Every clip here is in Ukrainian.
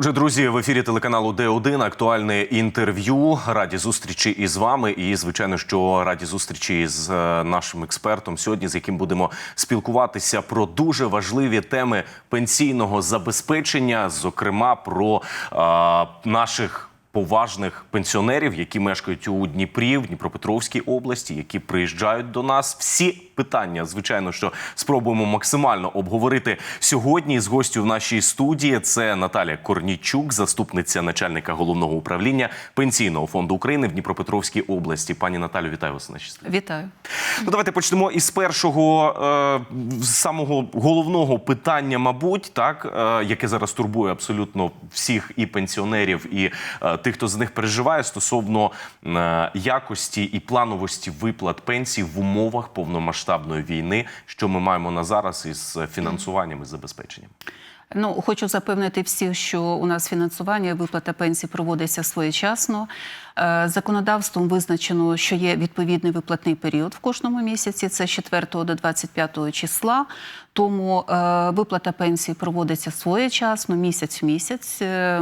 Отже, друзі, в ефірі телеканалу Д1 актуальне інтерв'ю. Раді зустрічі із вами. І звичайно, що раді зустрічі з е, нашим експертом сьогодні, з яким будемо спілкуватися про дуже важливі теми пенсійного забезпечення, зокрема про е, наших. Поважних пенсіонерів, які мешкають у Дніпрі, в Дніпропетровській області, які приїжджають до нас. Всі питання, звичайно, що спробуємо максимально обговорити сьогодні з гостю в нашій студії. Це Наталія Корнічук, заступниця начальника головного управління пенсійного фонду України в Дніпропетровській області. Пані Наталю, вітаю вас на числі. Вітаю. Ну, давайте почнемо із першого е, самого головного питання, мабуть, так е, яке зараз турбує абсолютно всіх і пенсіонерів, і е, тих, хто з них переживає стосовно е, якості і плановості виплат пенсій в умовах повномасштабної війни, що ми маємо на зараз із фінансуванням і забезпеченням. Ну, хочу запевнити всіх, що у нас фінансування виплата пенсій проводиться своєчасно. Е, Законодавством визначено, що є відповідний виплатний період в кожному місяці. Це з 4 до 25 числа. Тому е, виплата пенсії проводиться своєчасно, місяць в місяць. Е,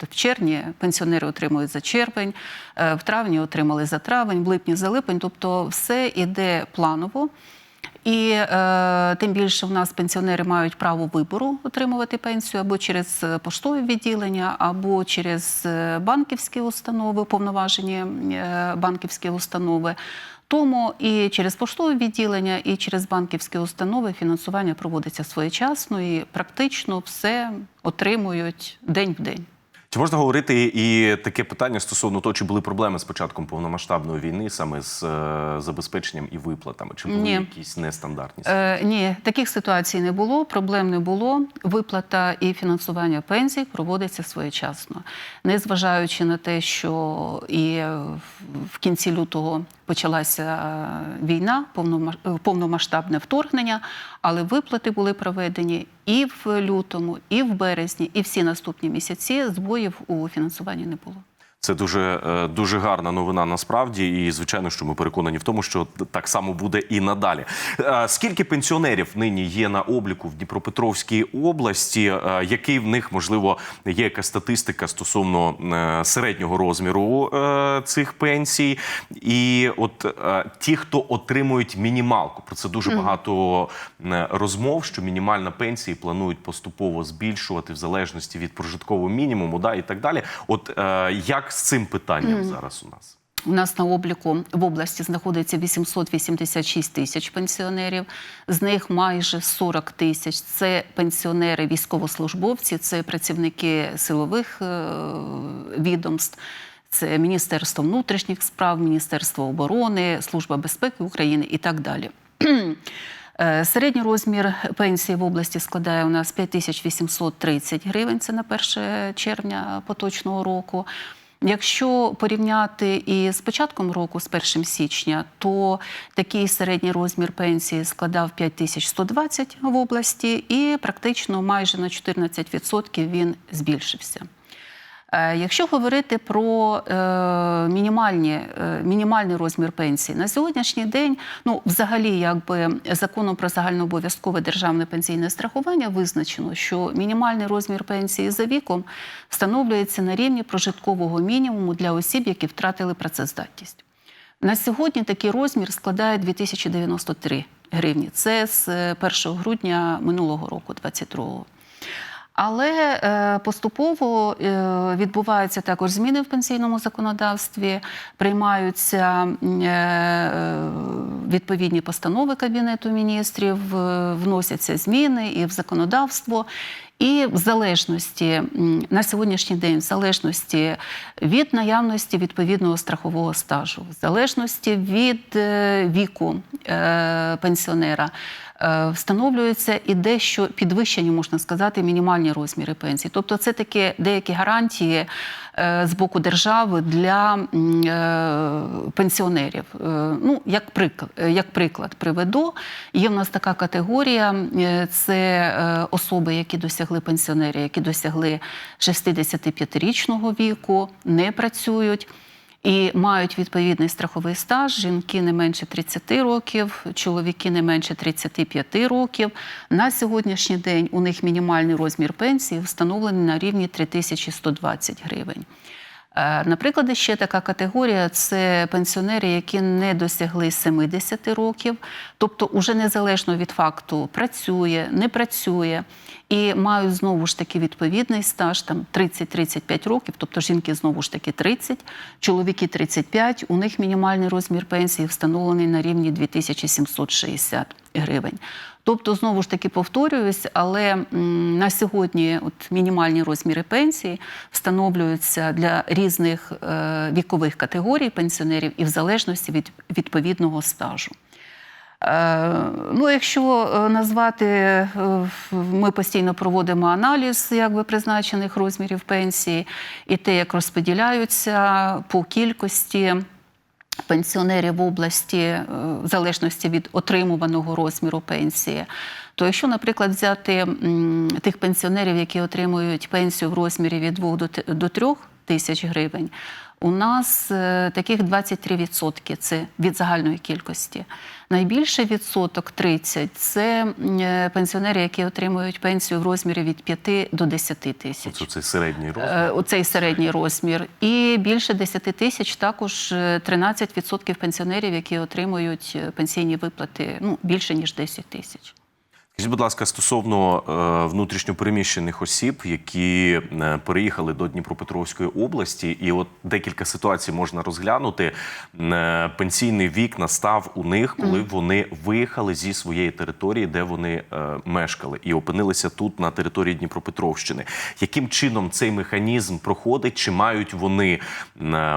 в- червні пенсіонери отримують за червень, в травні отримали за травень, в липні за липень. Тобто все іде планово. І е, тим більше в нас пенсіонери мають право вибору отримувати пенсію або через е, поштові відділення, або через е, банківські установи, повноважені е, банківські установи. Тому і через поштове відділення, і через банківські установи фінансування проводиться своєчасно і практично все отримують день в день. Чи можна говорити і таке питання стосовно того, чи були проблеми з початком повномасштабної війни саме з е, забезпеченням і виплатами? Чи були Ні. якісь нестандартні? Е, ні, таких ситуацій не було, проблем не було. Виплата і фінансування пенсій проводиться своєчасно, незважаючи на те, що і в- кінці лютого почалася е, війна, е, повномасштабне вторгнення, але виплати були проведені і в лютому, і в березні, і всі наступні місяці збоїв у фінансуванні не було. Це дуже е, дуже гарна новина насправді, і звичайно, що ми переконані в тому, що так само буде і надалі. Е, Скільки пенсіонерів нині є на обліку в Дніпропетровській області? Е, Який в них можливо є якась статистика стосовно середнього розміру цих пенсій? І от ті, хто отримують мінімалку, про це дуже багато розмов, що мінімальна пенсії планують поступово збільшувати в залежності від прожиткового мінімуму, да і так далі. От е, як з цим питанням зараз у нас? У нас на обліку в області знаходиться 886 тисяч пенсіонерів. З них майже 40 тисяч це пенсіонери, військовослужбовці, це працівники силових е, відомств. Це Міністерство внутрішніх справ, Міністерство оборони, Служба безпеки України і так далі. Е, Середній розмір пенсії в області складає у нас 5830 гривень. Це на 1 червня поточного року. Якщо порівняти і з початком року, з 1 січня, то такий середній розмір пенсії складав 5120 в області, і практично майже на 14% він збільшився. Е, Якщо говорити про е, мінімальні, е, мінімальний розмір пенсії на сьогоднішній день, ну взагалі, якби законом про загальнообов'язкове державне пенсійне страхування визначено, що мінімальний розмір пенсії за віком встановлюється на рівні прожиткового мінімуму для осіб, які втратили працездатність. На сьогодні такий розмір складає 2093 гривні. Це з е, 1 грудня минулого року, 22-го. Але е, поступово е, відбуваються також зміни в пенсійному законодавстві, приймаються е, відповідні постанови Кабінету міністрів, вносяться зміни і в законодавство. І в залежності на сьогоднішній день, в залежності від наявності відповідного страхового стажу, в залежності від віку пенсіонера, встановлюються і дещо підвищені, можна сказати, мінімальні розміри пенсії. Тобто, це такі деякі гарантії е, з боку держави для е, пенсіонерів. Е, Ну, як приклад, як приклад приведу, є в нас така категорія: е, це е, особи, які досягли пенсіонери, які досягли 65-річного віку, не працюють. І мають відповідний страховий стаж. Жінки не менше 30 років, чоловіки не менше 35 років. На сьогоднішній день у них мінімальний розмір пенсії встановлений на рівні 3120 гривень. Е, Наприклад, ще така категорія це пенсіонери, які не досягли 70 років, тобто, уже незалежно від факту працює, не працює і мають знову ж таки відповідний стаж там 30-35 років, тобто жінки знову ж таки 30, чоловіки 35, у них мінімальний розмір пенсії встановлений на рівні 2760 гривень. Тобто, знову ж таки повторююсь, але на сьогодні от мінімальні розміри пенсії встановлюються для різних е, вікових категорій пенсіонерів і в залежності від відповідного стажу. Е, Ну, якщо е, назвати, ми постійно проводимо аналіз якби, призначених розмірів пенсії і те, як розподіляються по кількості пенсіонерів в області е, в залежності від отримуваного розміру пенсії. То якщо, наприклад, взяти тих пенсіонерів, які отримують пенсію в розмірі від 2 до т- 3 тисяч гривень, у нас е, таких 23% це від загальної кількості. Найбільший відсоток 30 – це е, пенсіонери, які отримують пенсію в розмірі від 5 до 10 тисяч. Це цей середній розмір. Е, Оцей середній розмір. І більше 10 тисяч також е, 13% пенсіонерів, які отримують е, пенсійні виплати ну, більше, ніж 10 тисяч. Скажіть, будь ласка, стосовно е, внутрішньопереміщених осіб, які е, переїхали до Дніпропетровської області, і от декілька ситуацій можна розглянути. Е, пенсійний вік настав у них, коли вони виїхали зі своєї території, де вони мешкали, і опинилися тут на території Дніпропетровщини. Яким чином цей механізм проходить? Чи мають вони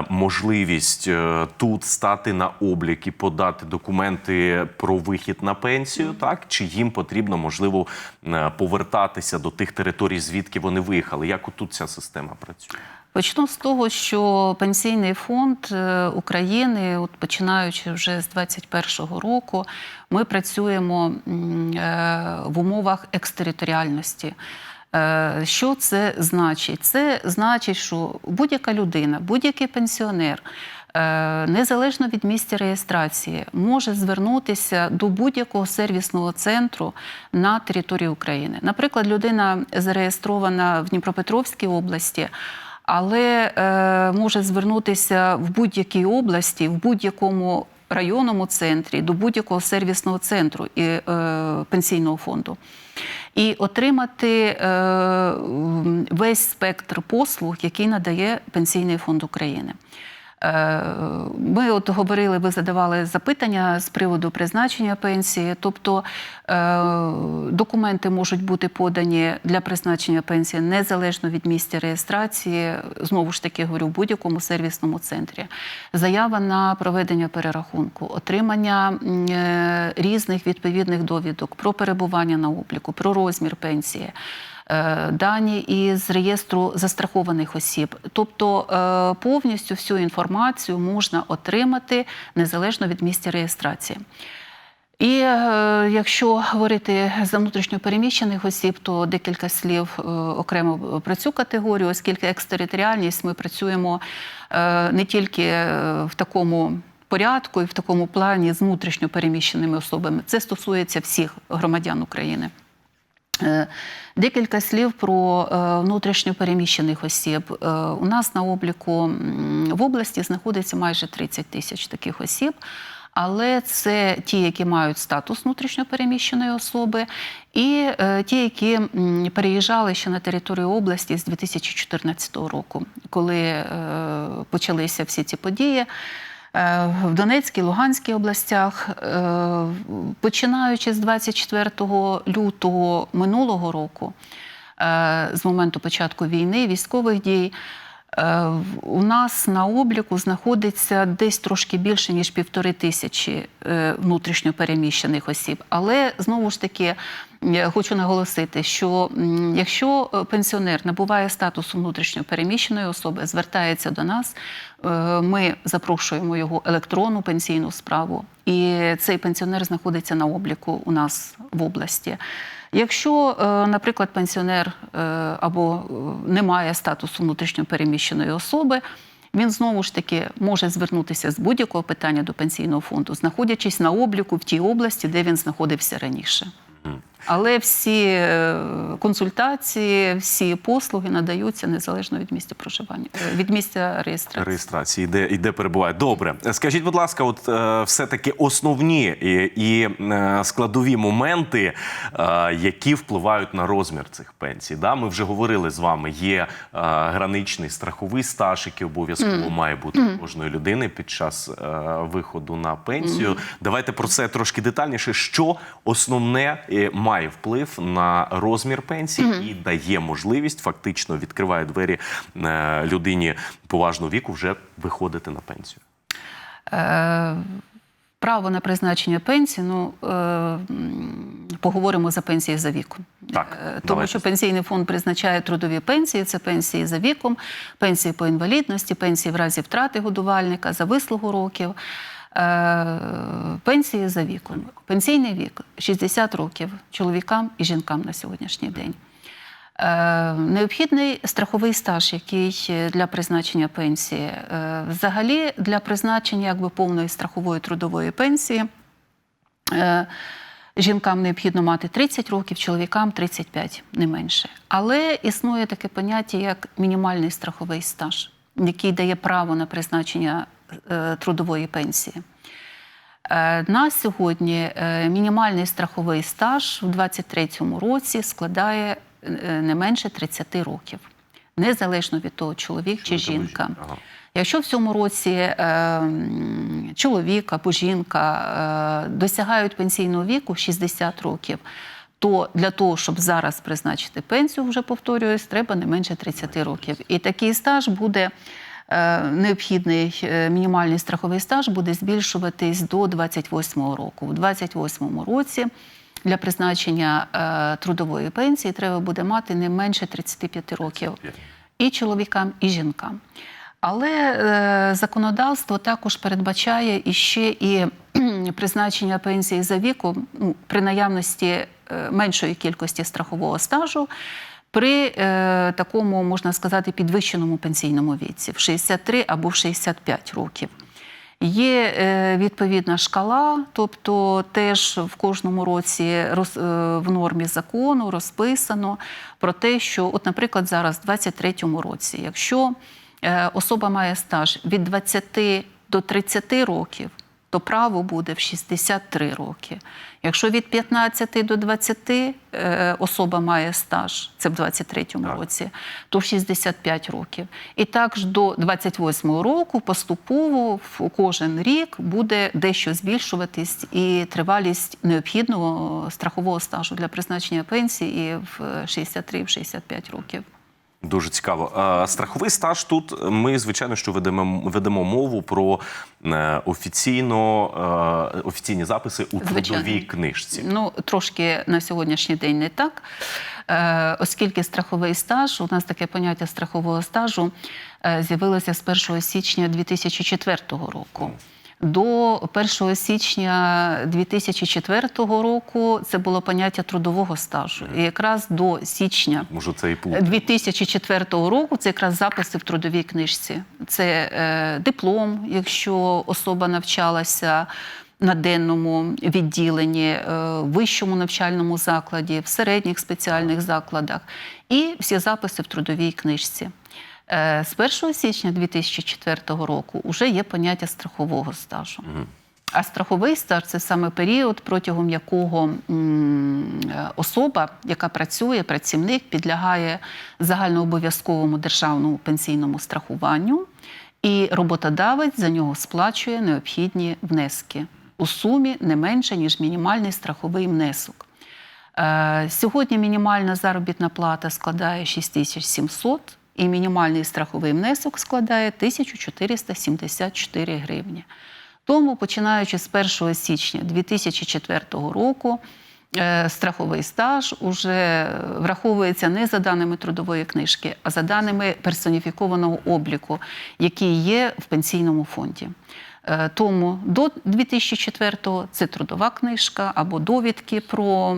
можливість тут стати на облік і подати документи про вихід на пенсію? Так чи їм потрібно можливо е, повертатися до тих територій, звідки вони виїхали? Як тут ця система працює? Почну з того, що пенсійний фонд е, України, от починаючи вже з 2021 року, ми працюємо е, в умовах екстериторіальності. Що це значить? Це значить, що будь-яка людина, будь-який пенсіонер, незалежно від місця реєстрації, може звернутися до будь-якого сервісного центру на території України. Наприклад, людина зареєстрована в Дніпропетровській області але е, може звернутися в будь-якій області, в будь-якому районному центрі, до будь-якого сервісного центру і е, пенсійного фонду. І отримати е, весь спектр послуг, який надає Пенсійний фонд України. Е, Ми от говорили, ви задавали запитання з приводу призначення пенсії. Тобто е, документи можуть бути подані для призначення пенсії незалежно від місця реєстрації. Знову ж таки говорю, в будь-якому сервісному центрі. Заява на проведення перерахунку, отримання е, різних відповідних довідок про перебування на обліку, про розмір пенсії дані із реєстру застрахованих осіб. Тобто е, повністю всю інформацію можна отримати незалежно від місця реєстрації. І е, якщо говорити за внутрішньопереміщених осіб, то декілька слів е, окремо про цю категорію, оскільки екстериторіальність ми працюємо е, не тільки е, в такому порядку і в такому плані з внутрішньопереміщеними особами. Це стосується всіх громадян України. Е, Декілька слів про е, внутрішньо переміщених осіб. Е, У нас на обліку в області знаходиться майже 30 тисяч таких осіб. Але це ті, які мають статус внутрішньопереміщеної особи, і ті, які переїжджали ще на територію області з 2014 року, коли почалися всі ці події. Е, В Донецькій, Луганській областях, е, починаючи з 24 лютого минулого року, е, з моменту початку війни, військових дій, у нас на обліку знаходиться десь трошки більше ніж півтори тисячі е, внутрішньо переміщених осіб. Але знову ж таки хочу наголосити, що якщо е, пенсіонер набуває статусу внутрішньо переміщеної особи, звертається до нас, е, ми запрошуємо його електронну пенсійну справу, і цей пенсіонер знаходиться на обліку у нас в області. Якщо, е, наприклад, пенсіонер е, або е, не має статусу внутрішньо переміщеної особи, він знову ж таки може звернутися з будь-якого питання до пенсійного фонду, знаходячись на обліку в тій області, де він знаходився раніше. Але всі е, консультації, всі послуги надаються незалежно від місця проживання, е, від місця реєстрації. реєстрації, де, і де перебуває. Добре, скажіть, будь ласка, от е, все-таки основні і, і складові моменти, які впливають на розмір цих пенсій. Да? Ми вже говорили з вами. Є граничний страховий стаж, який обов'язково має бути у кожної людини під час виходу на пенсію. Давайте про це трошки детальніше. Що основне е, має вплив на розмір пенсії і дає можливість, фактично відкриває двері е, людині поважного віку вже виходити на пенсію. Е, Право на призначення пенсії, ну е, поговоримо за пенсії за віком. Так, Е, Тому давайте. що пенсійний фонд призначає трудові пенсії, це пенсії за віком, пенсії по інвалідності, пенсії в разі втрати годувальника, за вислугу років, пенсії за віком. Пенсійний вік 60 років чоловікам і жінкам на сьогоднішній день. Е, Необхідний страховий стаж, який е, для призначення пенсії. Е, Взагалі для призначення якби повної страхової трудової пенсії е, жінкам необхідно мати 30 років, чоловікам 35, не менше. Але існує таке поняття, як мінімальний страховий стаж, який дає право на призначення е, трудової пенсії. Е, На сьогодні е, мінімальний страховий стаж у 2023 році складає е, не менше 30 років, незалежно від того, чоловік чи жінка. ага. Якщо в цьому році е, чоловік або жінка е, досягають пенсійного віку 60 років, то для того, щоб зараз призначити пенсію, вже повторююсь, треба не менше 30 років. І такий стаж буде е, необхідний е, мінімальний страховий стаж буде збільшуватись до 28 року. У 28 році для призначення е, трудової пенсії треба буде мати не менше 35 років і чоловікам, і жінкам. Але е, законодавство також передбачає іще і призначення пенсії за віком ну, при наявності е, меншої кількості страхового стажу. При е, такому, можна сказати, підвищеному пенсійному віці в 63 або в 65 років. Є е, відповідна шкала, тобто теж в кожному році роз, е, в нормі закону розписано про те, що, от, наприклад, зараз, в 23-му році, якщо е, особа має стаж від 20 до 30 років, то право буде в 63 роки. Якщо від 15 до 20 е, особа має стаж, це в 23-му Так. році, то в 65 років. І так ж до 28-го року поступово в кожен рік буде дещо збільшуватись і тривалість необхідного страхового стажу для призначення пенсії і в 63 і в 65 років. Дуже цікаво. Страховий стаж тут ми, звичайно, що ведемо, ведемо мову про е, офіційно, е, офіційні записи у Звичайно. трудовій книжці. Ну, трошки на сьогоднішній день не так, е, оскільки страховий стаж, у нас таке поняття страхового стажу з'явилося з 1 січня 2004 року. До 1 січня 2004 року це було поняття трудового стажу. І якраз до січня Може, це і плут. 2004 року це якраз записи в трудовій книжці. Це е, диплом, якщо особа навчалася на денному відділенні, е, вищому навчальному закладі, в середніх спеціальних закладах, і всі записи в трудовій книжці. Е, З 1 січня 2004 року вже є поняття страхового стажу. А страховий стаж це саме період, протягом якого е, особа, яка працює, працівник, підлягає загальнообов'язковому державному пенсійному страхуванню, і роботодавець за нього сплачує необхідні внески у сумі не менше, ніж мінімальний страховий внесок. Е, Сьогодні мінімальна заробітна плата складає 6700 і мінімальний страховий внесок складає 1474 гривні. Тому, починаючи з 1 січня 2004 року, страховий стаж уже враховується не за даними трудової книжки, а за даними персоніфікованого обліку, які є в пенсійному фонді. Е, Тому до 2004-го це трудова книжка або довідки про,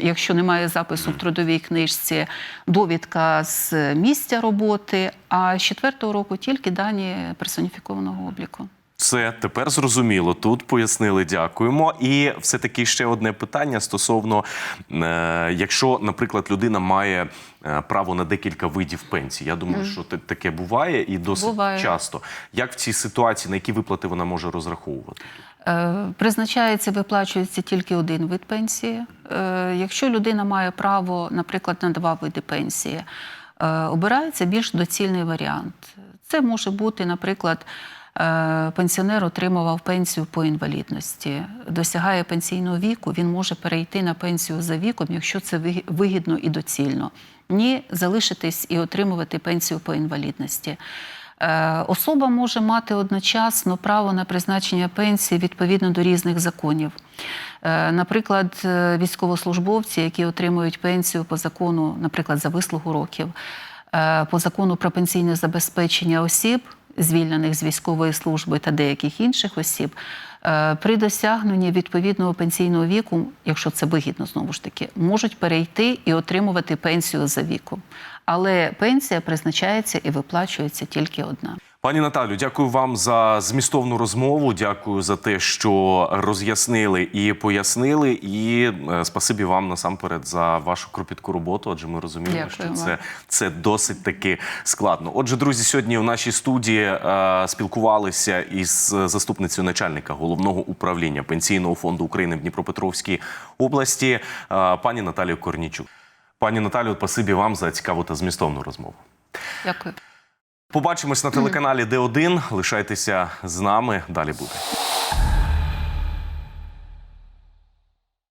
якщо немає запису в трудовій книжці, довідка з місця роботи, а з 4-го року тільки дані персоніфікованого обліку. Все тепер зрозуміло. Тут пояснили, дякуємо. І все таки ще одне питання стосовно, е, якщо, наприклад, людина має е, право на декілька видів пенсії. Я думаю, що та- таке буває і досить Буває. часто. Як в цій ситуації, на які виплати вона може розраховувати? Е, Призначається, виплачується тільки один вид пенсії. Е, Якщо людина має право, наприклад, на два види пенсії, е, обирається більш доцільний варіант. Це може бути, наприклад, пенсіонер отримував пенсію по інвалідності, досягає пенсійного віку, він може перейти на пенсію за віком, якщо це вигідно і доцільно. Ні, залишитись і отримувати пенсію по інвалідності. Е, Особа може мати одночасно право на призначення пенсії відповідно до різних законів. Е, Наприклад, е, військовослужбовці, які отримують пенсію по закону, наприклад, за вислугу років, е, по закону про пенсійне забезпечення осіб, звільнених з військової служби та деяких інших осіб, е, при досягненні відповідного пенсійного віку, якщо це вигідно знову ж таки, можуть перейти і отримувати пенсію за віком. Але пенсія призначається і виплачується тільки одна. Пані Наталю, дякую вам за змістовну розмову. Дякую за те, що роз'яснили і пояснили. І е, спасибі вам насамперед за вашу кропітку роботу. Адже ми розуміємо, Дякую що вам. це, це досить таки складно. Отже, друзі, сьогодні в нашій студії е, спілкувалися із заступницею начальника головного управління пенсійного фонду України в Дніпропетровській області, е, пані Наталію Корнічук. Пані Наталю, спасибі вам за цікаву та змістовну розмову. Дякую. Побачимось на телеканалі Д1. Лишайтеся з нами. Далі буде.